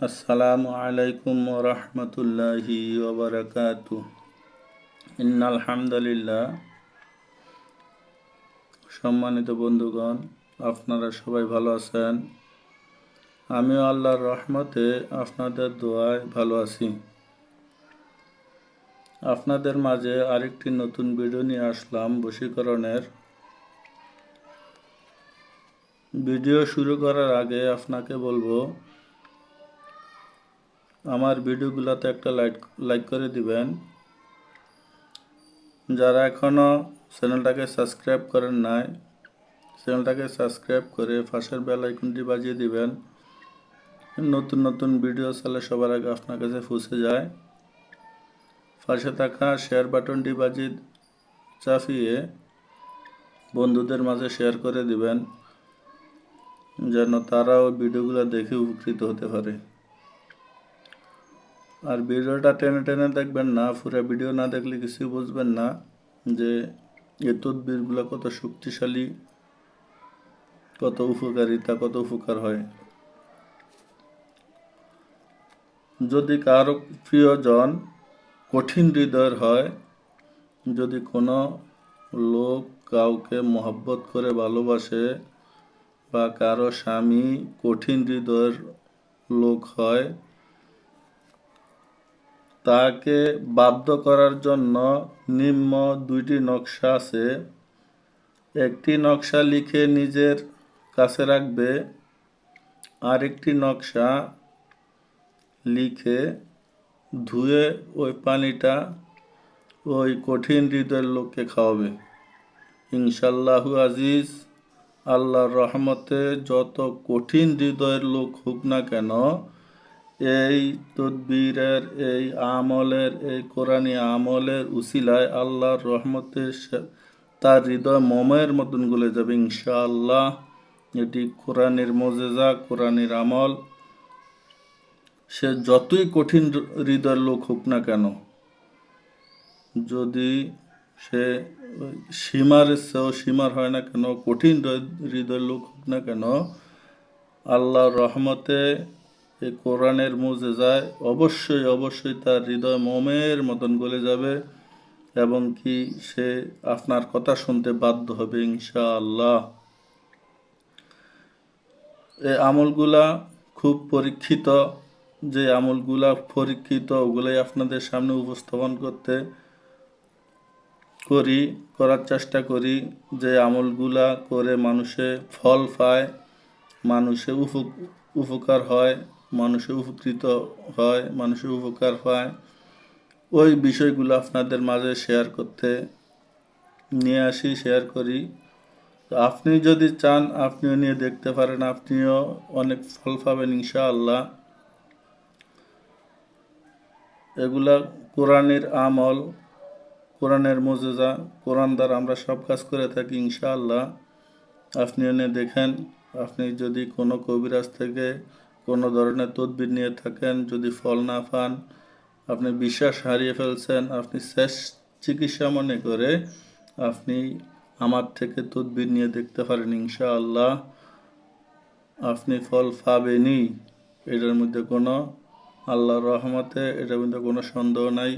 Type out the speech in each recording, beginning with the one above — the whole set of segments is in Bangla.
আসসালামু আলাইকুম রহমতুল্লাহি ওবরাকাতু ইন্নাল হামদুলিল্লাহ। সম্মানিত বন্ধুগণ, আপনারা সবাই ভালো আছেন? আমিও আল্লাহর রহমতে আপনাদের দোয়ায় ভালো আছি। আপনাদের মাঝে আরেকটি নতুন ভিডিও নিয়ে আসলাম বশীকরণের। ভিডিও শুরু করার আগে আপনাকে বলব আমার ভিডিওগুলোতে একটা লাইক লাইক করে দিবেন। যারা এখনও চ্যানেলটাকে সাবস্ক্রাইব করেন নাই, চ্যানেলটাকে সাবস্ক্রাইব করে পাশের বেল আইকনটি বাজিয়ে দিবেন। নতুন নতুন ভিডিও চালে সবার আগে আপনার কাছে পৌঁছে যায়। পাশে থাকা শেয়ার বাটনটি বাজিয়ে চাপিয়ে বন্ধুদের মাঝে শেয়ার করে দিবেন, যেন তারাও ভিডিওগুলো দেখে উপকৃত হতে পারে। আর ভিডিওটা টেনে টেনে দেখবেন না পুরো ভিডিও না দেখলে কিছুই বুঝবেন না যে এই তদবিরগুলো কত শক্তিশালী, কত উপকারিতা, কত উপকার হয়। যদি কারও প্রিয়জন কঠিন হৃদয়ের হয়, যদি কোনো লোক কাউকে মহব্বত করে ভালোবাসে বা কারও স্বামী কঠিন হৃদয়ের লোক হয় তাকে বাধ্য করার জন্য নিম্ন দুইটি নকশা আছে। একটি নকশা লিখে নিজের কাছে রাখবে, আরেকটি নকশা লিখে ধুয়ে ওই পানিটা ওই কঠিন হৃদয়ের লোককে খাওয়াবে। ইনশাল্লাহু আজিজ, আল্লাহর রহমতে যত কঠিন হৃদয়ের লোক হোক না কেন এই তদবীরের, এই আমলের, এই কোরআনী আমলের উসিলায় আল্লাহর রহমতে তার হৃদয় মমের মতন গলে যাবে ইনশাআল্লাহ। এটি কোরআনের মজেজা, কোরআনের আমল। সে যতই কঠিন হৃদয়ের লোক হোক না কেন, যদি সে সীমার চেয়েও সীমার হয় না কেন, কঠিন হৃদয়ের লোক হোক না কেন, আল্লাহর রহমতে এই কোরআনের মুজে যায় অবশ্যই অবশ্যই তার হৃদয় মোমের মতন গলে যাবে এবং কি সে আপনার কথা শুনতে বাধ্য হবে, ইনশাআল্লাহ। এই আমলগুলা খুব পরীক্ষিত, যে আমলগুলা পরীক্ষিত, ওগুলাই আপনাদের সামনে উপস্থাপন করতে করি, করার চেষ্টা করি, যে আমলগুলা করে মানুষে ফল পায়, মানুষে উপকার হয়। মানুষের উপকৃত হয়, মানুষের উপকার পায় ওই বিষয়গুলো আপনাদের মাঝে শেয়ার করতে নিয়ে আসি শেয়ার করি। আপনি যদি চান, আপনিও নিয়ে দেখতে পারেন, আপনিও অনেক ফল পাবেন ইনশাআল্লাহ। এগুলা কোরআনের আমল, কোরআনের মজেজা, কোরআন দ্বারা আমরা সব কাজ করে থাকি ইনশাআল্লাহ। আপনিও নিয়ে দেখেন, আপনি যদি কোনো কবিরাজ থেকে কোনো ধরনের তদবির নিয়ে থাকেন, যদি ফল না পান, আপনি বিশ্বাস হারিয়ে ফেলছেন, আপনি শেষ চিকিৎসা মনে করে আপনি আমার থেকে তদবির নিয়ে দেখতে পারেন ইনশাআল্লাহ। আপনি ফল পাবেনই। এটার মধ্যে কোনো আল্লাহর রহমতে এটার মধ্যে কোনো সন্দেহ নাই।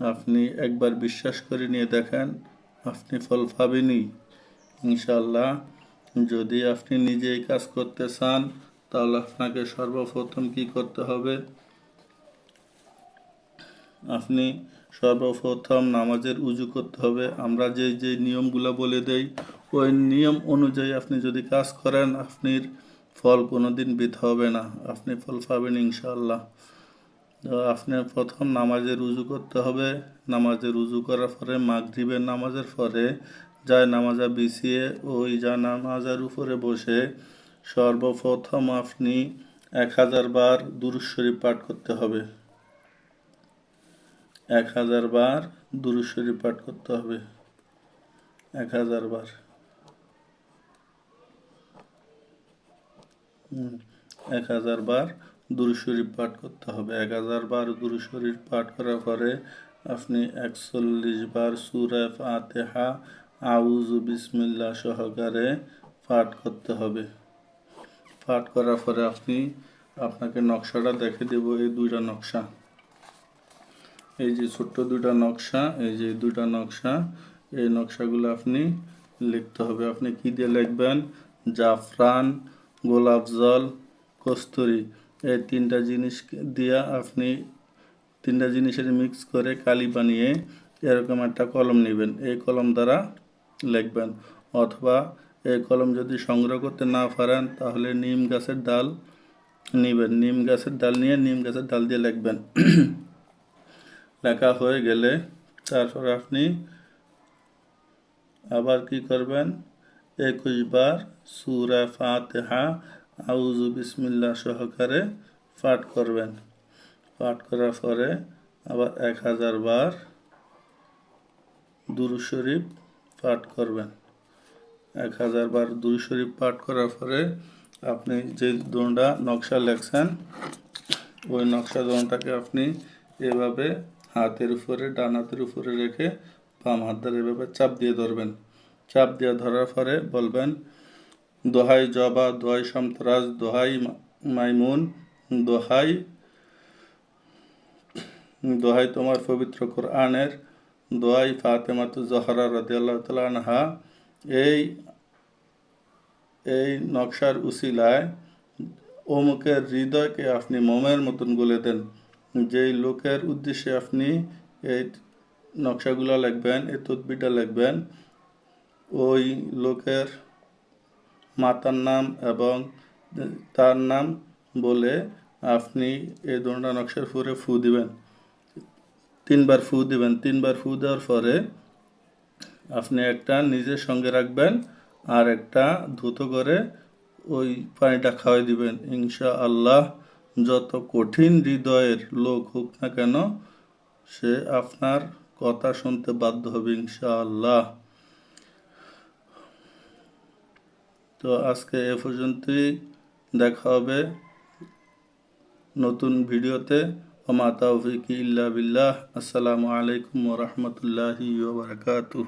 আপনি একবার বিশ্বাস করে নিয়ে দেখেন, আপনি ফল পাবেনই। ইনশাআল্লাহ, যদি আপনি নিজেই কাজ করতে চান তাহলে আপনাকে সর্বপ্রথম কি করতে হবে? আপনি সর্বপ্রথম নামাজের উজু করতে হবে। আমরা যে যে নিয়মগুলো বলে দেই, ওই নিয়ম অনুযায়ী আপনি যদি কাজ করেন, আপনার ফল কোনো দিন হবে না। আপনি ফল পাবেন ইনশাল্লাহ আপনি প্রথম নামাজের উজু করতে হবে। নামাজের উজু করার পরে মাগরিবের নামাজের পরে যায় নামাজা বিছিয়ে ওই যা নামাজের উপরে বসে সর্বপ্রথম আপনি এক হাজার বার দুরুশ্বরী পাঠ করতে হবে। এক হাজার বার দুরুশ্বরী পাঠ করতে হবে। এক হাজার বার। এক হাজার বার দুরুশরীফ পাঠ করতে হবে। এক হাজার বার দুরুশরীফ পাঠ করার পরে আপনি একচল্লিশ বার সুরে ফাতেহা আউজু বিসমিল্লা সহকারে পাঠ করতে হবে। পাঠ করার পরে আপনি আপনাকে নকশাটা দেখে দেব, এই দুইটা নকশা। এই যে ছোট্ট দুইটা নকশা, এই যে দুইটা নকশা, এই নকশাগুলো আপনি লিখতে হবে। আপনি কি দিয়ে লিখবেন? জাফরান, গোলাপ জল, কস্তুরি। এই তিনটা জিনিস দিয়ে আপনি তিনটা জিনিসের মিক্স করে কালি বানিয়ে এরকম একটা কলম নেবেন। এই কলম দ্বারা লিখবেন। অথবা এই কলম যদি সংগ্রহ করতে না পারেন, তাহলে নিম গাছের ডাল নেবেন। নিম গাছের ডাল নিয়ে নিম গাছের ডাল দিয়ে লিখবেন। লেখা হয়ে গেলে তারপর আপনি আবার কি করবেন? একুশ বার সুরা ফাতেহা আউজু বিসমিল্লা সহকারে পাঠ করবেন। পাঠ করার পরে আবার এক হাজার বার দুরু শরীফ পাঠ করবেন। এক হাজার বার দুরু শরীফ পাঠ করার পরে আপনি যে দোনটা নকশা লেখছেন, ওই নকশা দোনটাকে আপনি এভাবে হাতের উপরে, ডান হাতের উপরে রেখে বাম হাত দ্বারা এভাবে চাপ দিয়ে ধরবেন। চাপ দিয়ে ধরার পরে বলবেন, দোহাই জবা, দোহাই সন্তরাজ, দোহাই মাইমুন, দোহাই দোহাই তোমার পবিত্র কোরআনের, দোহাই ফাতেমাতু জহরা রদিয়াল্লাহ তালা আনহা এই এই নকশার উসিলায় অমুকের হৃদয়কে আপনি মোমের মতন গলে দেন। যেই লোকের উদ্দেশ্যে আপনি এই নকশাগুলো লিখবেন, এই তদবিটা লিখবেন, ওই লোকের মাতার নাম এবং তার নাম বলে আপনি এই দোনটা নকশার ফুরে ফু দিবেন। তিনবার ফু দিবেন। তিনবার ফু দেওয়ার পরে আপনি একটা নিজের সঙ্গে রাখবেন আর একটা ধুত করে ওই পানিটা খাওয়াই দিবেন। ইনশা আল্লাহ যত কঠিন হৃদয়ের লোক হোক না কেন, সে আপনার কথা শুনতে বাধ্য হবে ইনশা আল্লাহ তো আজকে এ পর্যন্তই। দেখা হবে নতুন ভিডিওতে। ওমা তাওফিক ইল্লা বিল্লাহ। আসসালামু আলাইকুম ওরহমতুল্লাহি ওবরাকাতুহ